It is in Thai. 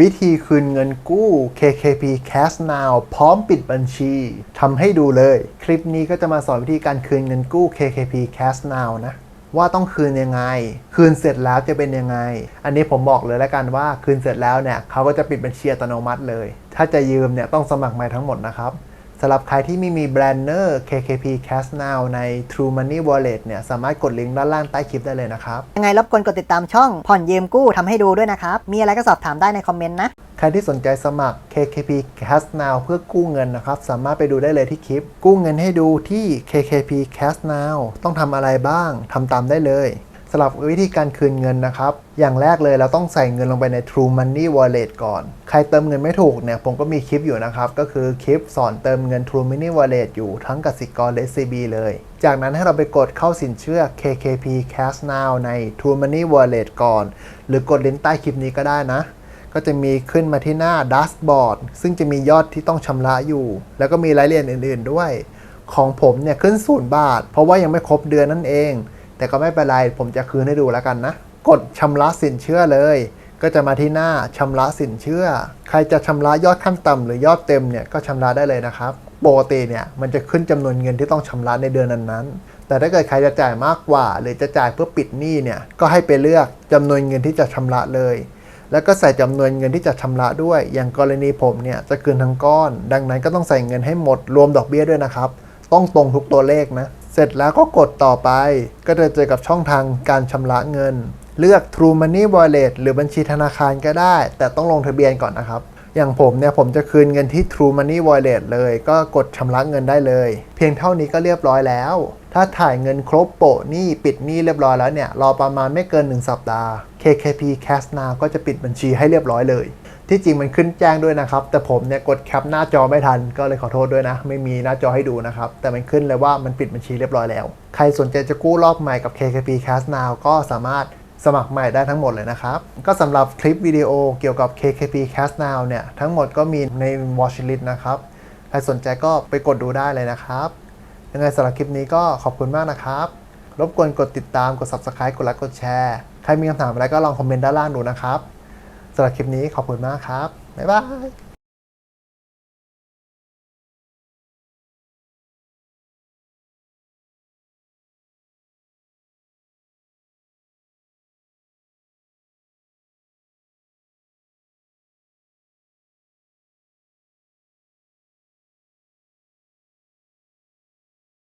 วิธีคืนเงินกู้ KKP Cash Now พร้อมปิดบัญชีทำให้ดูเลย คลิปนี้ก็จะมาสอนวิธีการคืนเงินกู้ KKP Cash Now นะว่าต้องคืนยังไง คืนเสร็จแล้วจะเป็นยังไง อันนี้ผมบอกเลยแล้วกันว่าคืนเสร็จแล้วเนี่ยเขาก็จะปิดบัญชีอัตโนมัติเลย ถ้าจะยืมเนี่ยต้องสมัครใหม่ทั้งหมดนะครับ สำหรับใครที่ไม่มีแบรนเนอร์ KKP Cash Now ใน True Money Wallet เนี่ยสามารถกดลิงก์ด้านล่างใต้คลิปได้เลยนะครับ ยังไงรบกวนกดติดตามช่องผ่อนยืมกู้ทำให้ดูด้วยนะครับ มีอะไรก็สอบถามได้ในคอมเมนต์นะ ใครที่สนใจสมัคร KKP Cash Now เพื่อกู้เงินนะครับ สามารถไปดูได้เลยที่คลิป กู้เงินให้ดูที่ KKP Cash Now ต้องทำอะไรบ้างทำตามได้เลย สำหรับวิธีการคืนเงินนะครับ อย่างแรกเลยเราต้องใส่เงินลงไปใน True Money Wallet ก่อน ใครเติมเงินไม่ถูกเนี่ย ผมก็มีคลิปอยู่นะครับ ก็คือคลิปสอนเติมเงิน True Money Wallet อยู่ทั้งกสิกรและ CB เลย จากนั้นให้เราไปกดเข้าสินเชื่อ KKP Cash Now ใน True Money Wallet ก่อน หรือกดลิงก์ใต้คลิปนี้ก็ได้นะ ก็จะมีขึ้นมาที่หน้าดัสบอร์ดซึ่งจะมียอดที่ต้องชำระอยู่ แล้วก็มีรายละเอียดอื่น ๆด้วย ของผมเนี่ยขึ้นศูนย์บาท เพราะว่ายังไม่ครบเดือนนั่นเอง แต่ก็ไม่เป็นไร ผมจะคืนให้ดูแล้วกันนะ กดชำระสินเชื่อเลย ก็จะมาที่หน้าชำระสินเชื่อ ใครจะชำระยอดขั้นต่ำหรือยอดเต็มเนี่ยก็ชำระได้เลยนะครับปกติเนี่ยมันจะขึ้นจำนวนเงินที่ต้องชำระในเดือนนั้นๆ แต่ถ้าเกิดใครจะจ่ายมากกว่า หรือจะจ่ายเพื่อปิดหนี้เนี่ยก็ให้ไปเลือกจำนวนเงินที่จะชำระเลยแล้วก็ใส่จำนวนเงินที่จะชำระด้วย อย่างกรณีผมเนี่ยจะคืนทั้งก้อน ดังนั้นก็ต้องใส่เงินให้หมดรวมดอกเบี้ยด้วยนะครับ ต้องตรงทุกตัวเลขนะ เสร็จแล้วก็กดต่อไป ก็จะเจอกับช่องทางการชำระเงิน เลือก True Money Wallet หรือบัญชีธนาคารก็ได้ แต่ต้องลงทะเบียนก่อนนะครับ อย่างผมเนี่ยผมจะคืนเงินที่ True Money Wallet เลย ก็กดชำระเงินได้เลย เพียงเท่านี้ก็เรียบร้อยแล้ว ถ้าถ่ายเงินครบโปะหนี้ปิดหนี้เรียบร้อยแล้วเนี่ยรอประมาณไม่เกิน 1 สัปดาห์ KKP Cash Now ก็จะปิดบัญชีให้เรียบร้อยเลย ที่จริงมันขึ้นแจ้งด้วยนะครับ แต่ผมเนี่ยกดแคปหน้าจอไม่ทันก็เลยขอโทษด้วยนะ ไม่มีหน้าจอให้ดูนะครับ แต่มันขึ้นเลยว่ามันปิดบัญชีเรียบร้อยแล้ว ใครสนใจจะกู้รอบใหม่กับ KKP Cash Now ก็สามารถสมัครใหม่ได้ทั้งหมดเลยนะครับ ก็สำหรับคลิปวิดีโอเกี่ยวกับ KKP Cash Now เนี่ย ทั้งหมดก็มีใน watch list นะครับ ใครสนใจก็ไปกดดูได้เลยนะครับ ยังไงสำหรับคลิปนี้ก็ขอบคุณมากนะครับ รบกวนกดติดตาม กด subscribe กดไลค์ กดแชร์ ใครมีคำถามอะไรก็ลองคอมเมนต์ด้านล่างดูนะครับ สำหรับคลิปนี้ขอบคุณมากครับ บ๊ายบาย